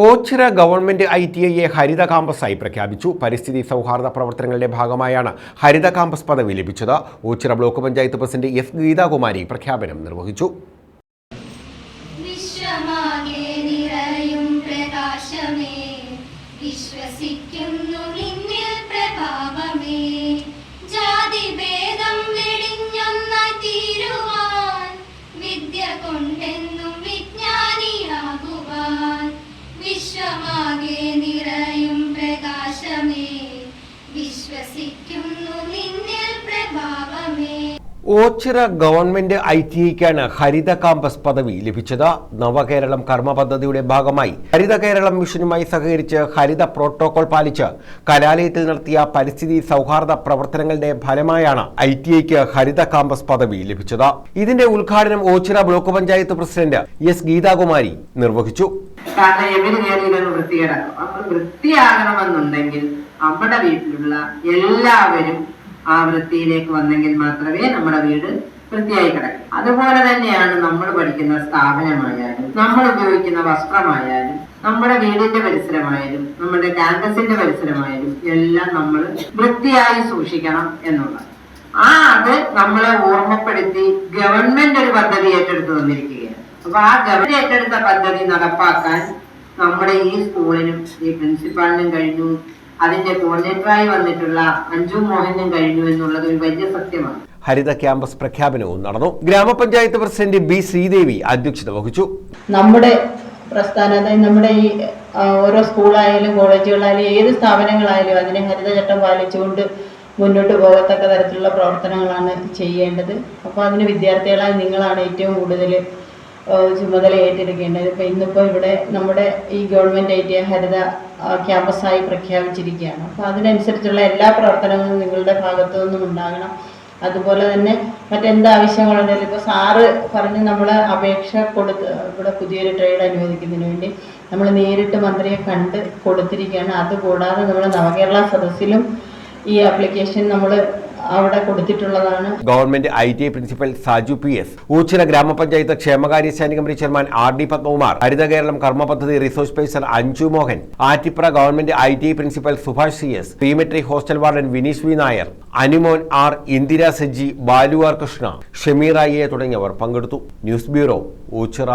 Ochira government I T ഐയെ ഹരിത കാമ്പസായി പ്രഖ്യാപിച്ചു. പരിസ്ഥിതി സൗഹാർദ്ദ പ്രവർത്തനങ്ങളുടെ ഭാഗമായാണ് ഹരിത കാമ്പസ് പദവി ലഭിച്ചത്. Ochira block panchayat president S Geethakumari പ്രഖ്യാപനം നിർവഹിച്ചു. വിശ്വസിക്കുന്നു ಕ್ಷಮಾಗೆ ನೀ ഓച്ചിറ ഗവൺമെന്റ് ഐ ടി ഐക്കാണ് ഹരിത കാമ്പസ് പദവി ലഭിച്ചത്. നവകേരളം കർമ്മ പദ്ധതിയുടെ ഭാഗമായി ഹരിത കേരളം മിഷനുമായി സഹകരിച്ച് ഹരിത പ്രോട്ടോകോൾ പാലിച്ച് കലാലയത്തിൽ നടത്തിയ പരിസ്ഥിതി സൗഹാർദ്ദ പ്രവർത്തനങ്ങളുടെ ഫലമായാണ് ഐ ടി ഐക്ക് ഹരിത കാമ്പസ് പദവി ലഭിച്ചത്. ഇതിന്റെ ഉദ്ഘാടനം Ochira block panchayat president S Geethakumari നിർവഹിച്ചു. വൃത്തിയാകണമെന്നുണ്ടെങ്കിൽ നമ്മുടെ വീട്ടിലുള്ള എല്ലാവരും ആ വൃത്തിയിലേക്ക് വന്നെങ്കിൽ മാത്രമേ നമ്മുടെ വീട് വൃത്തിയായി കിടക്കൂ. അതുപോലെ തന്നെയാണ് നമ്മൾ പഠിക്കുന്ന സ്ഥാപനമായാലും നമ്മൾ ഉപയോഗിക്കുന്ന വസ്ത്രമായാലും നമ്മുടെ വീടിന്റെ പരിസരമായാലും നമ്മുടെ ക്യാമ്പസിന്റെ പരിസരമായാലും എല്ലാം നമ്മൾ വൃത്തിയായി സൂക്ഷിക്കണം എന്നുള്ളത്. ആ അത് നമ്മളെ ഓർമ്മപ്പെടുത്തി ഗവൺമെന്റ് ഒരു പദ്ധതി ഏറ്റെടുത്ത് തന്നിരിക്കുകയാണ്. അപ്പൊ ആ ഗവൺമെന്റ് ഏറ്റെടുത്ത പദ്ധതി നടപ്പാക്കാൻ നമ്മുടെ ഈ സ്കൂളിനും ഈ പ്രിൻസിപ്പാളിനും കഴിഞ്ഞു. അതിന്റെ കോർഡിനേറ്ററായി വന്നിട്ടുള്ള അഞ്ജു മോഹനും കഴിഞ്ഞു എന്നുള്ളത് ഒരു വലിയ സത്യമാണ്. ഹരിത ക്യാമ്പസ് പ്രഖ്യാപനവും നടന്നു. ഗ്രാമപഞ്ചായത്ത് പ്രസിഡന്റ് ബി ശ്രീദേവി അധ്യക്ഷത വഹിച്ചു. നമ്മുടെ പ്രസ്ഥാനം അതായത് നമ്മുടെ ഈ ഓരോ സ്കൂളായാലും കോളേജുകളായാലും ഏത് സ്ഥാപനങ്ങളായാലും അതിനെ ഹരിതചട്ടം പാലിച്ചുകൊണ്ട് മുന്നോട്ട് പോകത്തക്ക തരത്തിലുള്ള പ്രവർത്തനങ്ങളാണ് ചെയ്യേണ്ടത്. അപ്പോൾ അതിന് വിദ്യാർത്ഥികളായ നിങ്ങളാണ് ഏറ്റവും കൂടുതൽ ചുമതല ഏറ്റെടുക്കേണ്ടത്. ഇപ്പം ഇന്നിപ്പോൾ ഇവിടെ നമ്മുടെ ഈ ഗവൺമെന്റ് ഐ ടി ഹരിത ക്യാമ്പസായി പ്രഖ്യാപിച്ചിരിക്കുകയാണ്. അപ്പോൾ അതിനനുസരിച്ചുള്ള എല്ലാ പ്രവർത്തനങ്ങളും നിങ്ങളുടെ ഭാഗത്തു നിന്നും ഉണ്ടാകണം. അതുപോലെ തന്നെ മറ്റെന്ത് ആവശ്യങ്ങളുണ്ടെങ്കിലും ഇപ്പോൾ സാറ് പറഞ്ഞ് നമ്മൾ അപേക്ഷ കൊടുത്ത് ഇവിടെ പുതിയൊരു ട്രേഡ് അനുവദിക്കുന്നതിന് വേണ്ടി നമ്മൾ നേരിട്ട് മന്ത്രിയെ കണ്ട് കൊടുത്തിരിക്കുകയാണ്. അതുകൂടാതെ നമ്മൾ നവകേരള സദസ്സിലും ഈ ആപ്ലിക്കേഷൻ നമ്മൾ അവിടെ കൊടുത്തിട്ടുള്ളതാണ്. Government I T principal Saju P S Oochira ഗ്രാമപഞ്ചായത്ത് ക്ഷേമകാര്യ standing committee chairman R D Padmakumar Haritha Keralam കർമ്മ പദ്ധതി resource person Anju Mohan Attipra government I T principal Subhash C S prematric hostel warden Vineesh V Nair Anumon R Indira Saji Balu R Krishna Shameer തുടങ്ങിയവർ പങ്കെടുത്തു. News bureau Oochira.